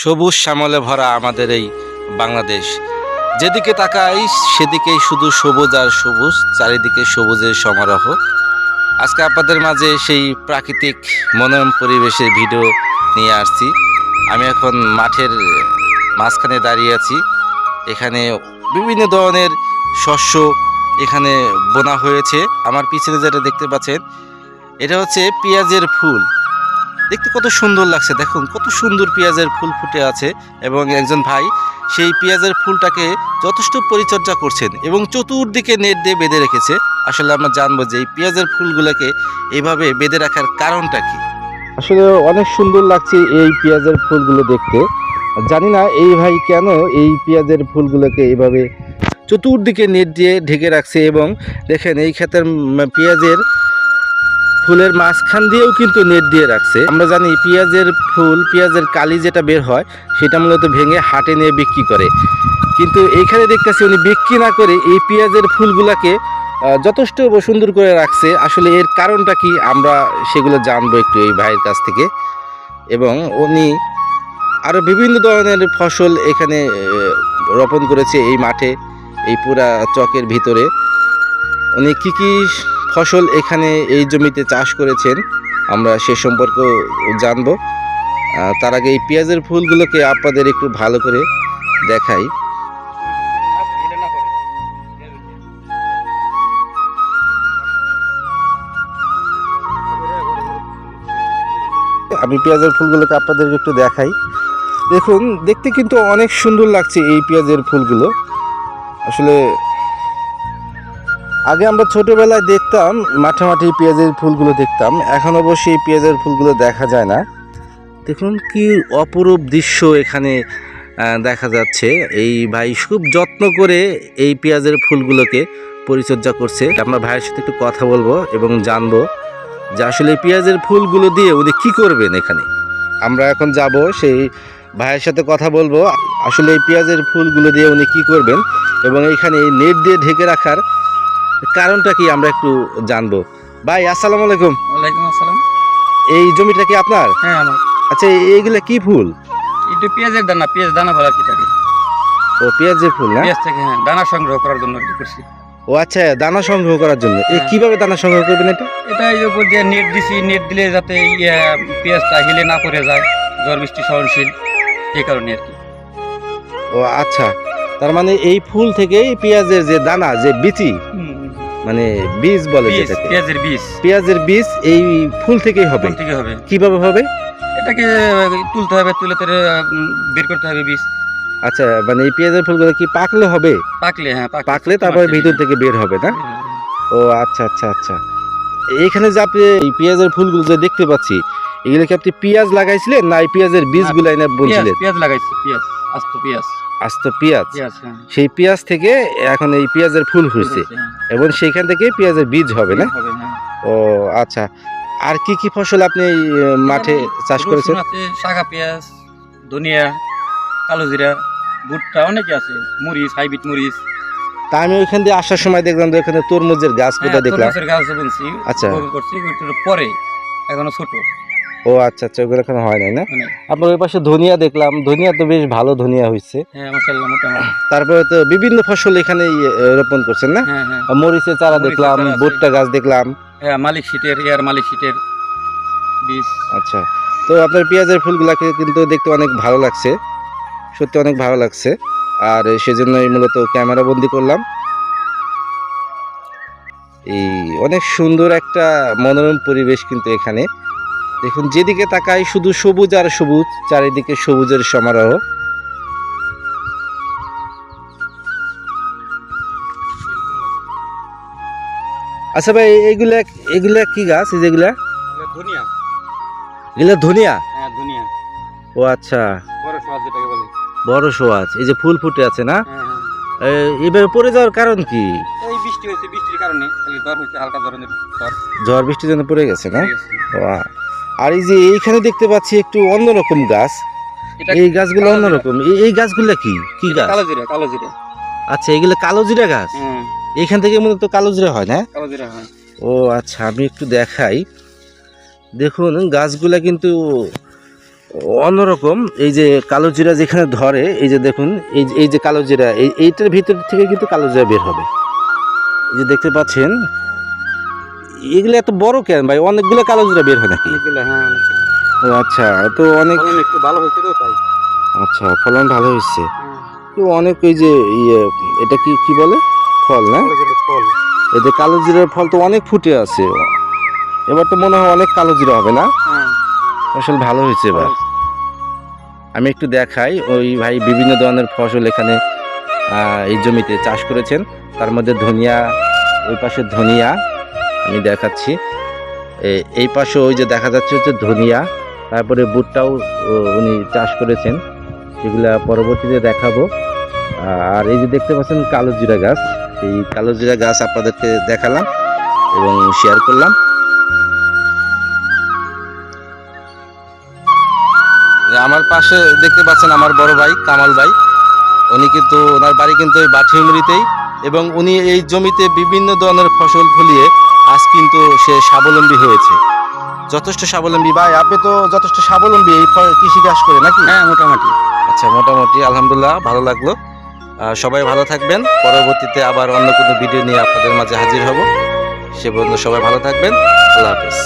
সবুজ শ্যামলে ভরা আমাদের এই বাংলাদেশ। যেদিকে তাকাই, সেদিকেই শুধু সবুজ আর সবুজ, চারিদিকে সবুজের সমারোহ। আজকে আপনাদের মাঝে সেই প্রাকৃতিক মনোরম পরিবেশের ভিডিও নিয়ে আসছি। আমি এখন মাঠের মাঝখানে দাঁড়িয়ে আছি। এখানে বিভিন্ন ধরনের শস্য এখানে বোনা হয়েছে। আমার পিছনে যেটা দেখতে পাচ্ছেন, এটা হচ্ছে পেঁয়াজের ফুল। দেখতে কত সুন্দর লাগছে, দেখুন, কত সুন্দর পেঁয়াজের ফুল ফুটে আছে এবং একজন ভাই সেই পেঁয়াজের ফুলটাকে যথেষ্ট পরিচর্যা করছেন এবং চতুর্দিকে নেট দিয়ে বেঁধে রেখেছে। আসলে আমরা জানব যে এই পেঁয়াজের ফুলগুলোকে এইভাবে বেঁধে রাখার কারণটা কি। আসলে অনেক সুন্দর লাগছে এই পেঁয়াজের ফুলগুলো দেখতে। জানি না এই ভাই কেন এই পেঁয়াজের ফুলগুলোকে এইভাবে চতুর্দিকে নেট দিয়ে ঢেকে রাখছে এবং দেখেন এই ক্ষেতের পেঁয়াজের ফুলের মাঝখান দিয়েও কিন্তু নেট দিয়ে রাখছে। আমরা জানি পেঁয়াজের ফুল, পেঁয়াজের কালি যেটা বের হয়, সেটা মূলত ভেঙে হাটে নিয়ে বিক্রি করে। কিন্তু এইখানে দেখতেছি উনি বিক্রি না করে এই পেঁয়াজের ফুলগুলাকে যথেষ্ট সুন্দর করে রাখছে। আসলে এর কারণটা কি আমরা সেগুলো জানব একটু এই ভাইয়ের কাছ থেকে। এবং উনি আরও বিভিন্ন ধরনের ফসল এখানে রোপণ করেছে এই মাঠে, এই পুরা চকের ভিতরে। উনি কী কি ফসল এখানে এই জমিতে চাষ করেছেন, আমরা সে সম্পর্কেও জানব। তার আগে এই পেঁয়াজের ফুলগুলোকে আপনাদের একটু ভালো করে দেখাই। আমি পেঁয়াজের ফুলগুলোকে আপনাদেরকে একটু দেখাই। দেখুন, দেখতে কিন্তু অনেক সুন্দর লাগছে এই পেঁয়াজের ফুলগুলো। আসলে আগে আমরা ছোটবেলায় দেখতাম মাঠে মাঠে পেঁয়াজের ফুলগুলো দেখতাম। এখন অবশ্যই পেঁয়াজের ফুলগুলো দেখা যায় না। দেখুন কি অপরূপ দৃশ্য এখানে দেখা যাচ্ছে। এই ভাই খুব যত্ন করে এই পেঁয়াজের ফুলগুলোকে পরিচর্যা করছে। আমরা ভাইয়ের সাথে একটু কথা বলব এবং জানব যে আসলে পেঁয়াজের ফুলগুলো দিয়ে উনি কি করবেন এখানে। আমরা এখন যাব, সেই ভাইয়ের সাথে কথা বলব। আসলে এই পেঁয়াজের ফুলগুলো দিয়ে উনি কি করবেন এবং এখানে এই নেট দিয়ে ঢেকে রাখার কারণটা কি আমরা একটু জানব। ভাই আসসালামু আলাইকুম। ওয়ালাইকুম আসসালাম। এই জমিটা কি আপনার? হ্যাঁ আমার। আচ্ছা এইগুলা কি ফুল? পেঁয়াজের দানা পেঁয়াজ দানা ফেলার কি থাকে? ও পেঁয়াজের ফুল না? পেঁয়াজ থেকে হ্যাঁ দানা সংগ্রহ করার জন্য করছি। ও আচ্ছা দানা সংগ্রহ করার জন্য। এই হ্যাঁ। কীভাবে দানা সংগ্রহ করবেন এটা? এটা এই উপর দিয়ে নেট দিছি নেট দিলে যাতে পেঁয়াজটা হিলে না পড়ে যায় ঝড় বৃষ্টি সহনশীল এই কারণে আর কি। ও আচ্ছা। তার মানে এই ফুল থেকেই পেঁয়াজের যে দানা যে বিচি মানে বীজ বলে যেটাকে। পেঁয়াজের বীজ। পেঁয়াজের বীজ এই ফুল থেকেই হবে। থেকে হবে। কীভাবে হবে? এটাকে তুলতে হবে তুলে তুলে বের করতে হবে বীজ। আচ্ছা মানে এই পেঁয়াজের ফুলগুলো কি পাকলে হবে? পাকলে হ্যাঁ পাকলে। তারপরে ভিতর থেকে বের হবে না? ও আচ্ছা আচ্ছা আচ্ছা। এইখানে যে আপনি এই পেঁয়াজের ফুলগুলো যে দেখতে পাচ্ছি এগুলো কি আপনি পেঁয়াজ লাগাইছিলেন না এই পেঁয়াজের বীজগুলো এনে বলছিলেন পেঁয়াজ লাগাইছি পেঁয়াজ আস্ত পেঁয়াজ। আস্ত পেঁয়াজ। হ্যাঁ। সেই পেঁয়াজ থেকে এখন এই পেঁয়াজের ফুল হয়েছে হ্যাঁ, এবং সেইখান থেকে পেঁয়াজের বীজ হবে না? হ্যাঁ। ও আচ্ছা। আর কি কি ফসল আপনি মাঠে চাষ করেছেন? শাখা পেঁয়াজ ধনিয়া কালো জিরা ভুট্টা অনেকে আছে। মরিচ হাইব্রিড মরিচ। তা আমি ওইখান দিয়ে আসার সময় দেখলাম যে ওখানে তরমুজের গাছ পোতা হ্যাঁ, দেখলাম? গাছ বুনছি আচ্ছা। করছি পরে এখনও ছোট। ও আচ্ছা আচ্ছা ওগুলো এখন হয় নাই না? আপনার ওই পাশে ধনিয়া দেখলাম ধনিয়া তো বেশ ভালো ধনিয়া হয়েছে হ্যাঁ তারপরে তো বিভিন্ন ফসল এখানে রোপণ করছেন না? হ্যাঁ হ্যাঁ। মরিচের চারা দেখলাম ভুট্টা গাছ দেখলাম। হ্যাঁ মালিক সিটের এয়ার মালিক সিটের বীজ। আচ্ছা তো আপনার পেঁয়াজের ফুলগুলাকে কিন্তু দেখতে অনেক ভালো লাগছে। সত্যি অনেক ভালো লাগছে। আর সেজন্যই মূলত ক্যামেরা বন্দি করলাম। এই অনেক সুন্দর একটা মনোরম পরিবেশ কিন্তু এখানে। দেখুন যেদিকে তাকাই শুধু সবুজ আর সবুজ চারিদিকে সবুজের সমারোহ। আচ্ছা ভাই এইগুলা এগুলা কি গাছ? এই যেগুলা ধনিয়া। এগুলা ধনিয়া? হ্যাঁ ধনিয়া। ও আচ্ছা। বড় সহজ যেটাকে বলে। বড় সোয়াজ এই যে ফুল ফুটে আছে না? হ্যাঁ হ্যাঁ। এভাবে পড়ে যাওয়ার কারণ কি? এই বৃষ্টি হয়েছে বৃষ্টির কারণে। হয়েছে হালকা ধরনের ঝড় বৃষ্টির জন্য পড়ে গেছে না? ও, আর এই যে এইখানে দেখতে পাচ্ছি একটু অন্যরকম গাছ। এই গাছগুলো অন্যরকম। এই- গাছগুলো কি? কি গাছ? কালো জিরা কালো জিরা। আচ্ছা এগুলো কালো জিরা গাছ? এইখান থেকে মূলত কালো জিরা হয় না? কালো জিরা হয়। ও আচ্ছা আমি একটু দেখাই। দেখুন গাছগুলা কিন্তু অন্যরকম। এই যে কালো জিরা যেখানে ধরে এই যে দেখুন এই যে- এই যে কালো জিরা এই এইটার ভিতর থেকে কিন্তু কালো জিরা বের হবে। এই যে দেখতে পাচ্ছেন এগুলো এত বড় কেন ভাই? অনেকগুলো কালো জিরা বের হয় নাকি? হ্যাঁ ও আচ্ছা তো অনেক একটু ভালো হয়েছে তো তাই। আচ্ছা ফলন ভালো হয়েছে। তো অনেক এই যে ইয়ে এটা কি কি বলে? ফল না? ফল। এই যে কালো জিরার ফল তো অনেক ফুটে আছে। এবার তো মনে হয় অনেক কালো জিরা হবে না? হ্যাঁ। ফসল ভালো হয়েছে এবার। আমি একটু দেখাই ওই ভাই বিভিন্ন ধরনের ফসল এখানে এই জমিতে চাষ করেছেন। তার মধ্যে ধনিয়া ওই পাশে ধনিয়া আমি দেখাচ্ছি। এই পাশে ওই যে দেখা যাচ্ছে হচ্ছে ধনিয়া, তারপরে বুটটাও উনি চাষ করেছেন। সেগুলা পরবর্তীতে দেখাবো। আর এই যে দেখতে পাচ্ছেন কালো জিরা গাছ। এই কালো জিরা গাছ আপনাদেরকে দেখালাম এবং শেয়ার করলাম। আমার পাশে দেখতে পাচ্ছেন আমার বড় ভাই কামাল ভাই। উনি কিন্তু, ওনার বাড়ি কিন্তু ওই বাঠিমুড়িতেই এবং উনি এই জমিতে বিভিন্ন ধরনের ফসল ফলিয়ে আজ কিন্তু সে স্বাবলম্বী হয়েছে। যথেষ্ট স্বাবলম্বী ভাই আপনি তো যথেষ্ট স্বাবলম্বী এই কৃষি কৃষিকাজ করে নাকি? হ্যাঁ মোটামুটি। আচ্ছা মোটামুটি আলহামদুলিল্লাহ ভালো লাগল। সবাই ভালো থাকবেন। পরবর্তীতে আবার অন্য কোনো ভিডিও নিয়ে আপনাদের মাঝে হাজির হব। সে পর্যন্ত সবাই ভালো থাকবেন। আল্লাহ হাফেজ।